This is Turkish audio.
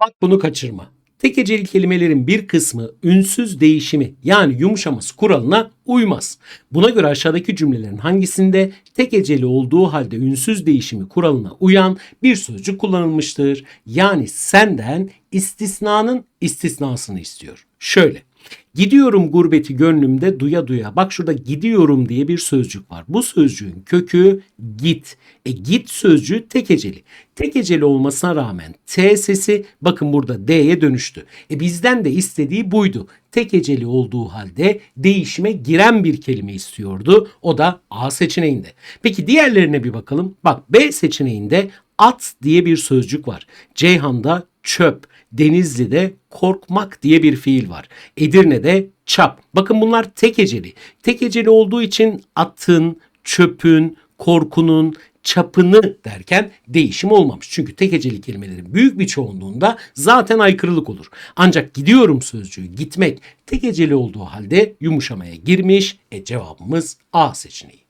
Bak bunu kaçırma. Tek heceli kelimelerin bir kısmı ünsüz değişimi yani yumuşaması kuralına uymaz. Buna göre aşağıdaki cümlelerin hangisinde tek heceli olduğu halde ünsüz değişimi kuralına uyan bir sözcük kullanılmıştır? Yani senden istisnanın istisnasını istiyor. Şöyle. Gidiyorum gurbeti gönlümde duya duya. Bak şurada gidiyorum diye bir sözcük var. Bu sözcüğün kökü git. E git sözcüğü tek heceli. Tek heceli olmasına rağmen T sesi bakın burada D'ye dönüştü. E bizden de istediği buydu. Tek heceli olduğu halde değişime giren bir kelime istiyordu. O da A seçeneğinde. Peki diğerlerine bir bakalım. Bak B seçeneğinde at diye bir sözcük var. Ceyhan'da çöp, Denizli'de korkmak diye bir fiil var. Edirne'de çap. Bakın bunlar tek heceli. Tek heceli olduğu için atın, çöpün, korkunun, çapını derken değişim olmamış. Çünkü tek kelimelerin büyük bir çoğunluğunda zaten aykırılık olur. Ancak gidiyorum sözcüğü gitmek tek heceli olduğu halde yumuşamaya girmiş. E cevabımız A seçeneği.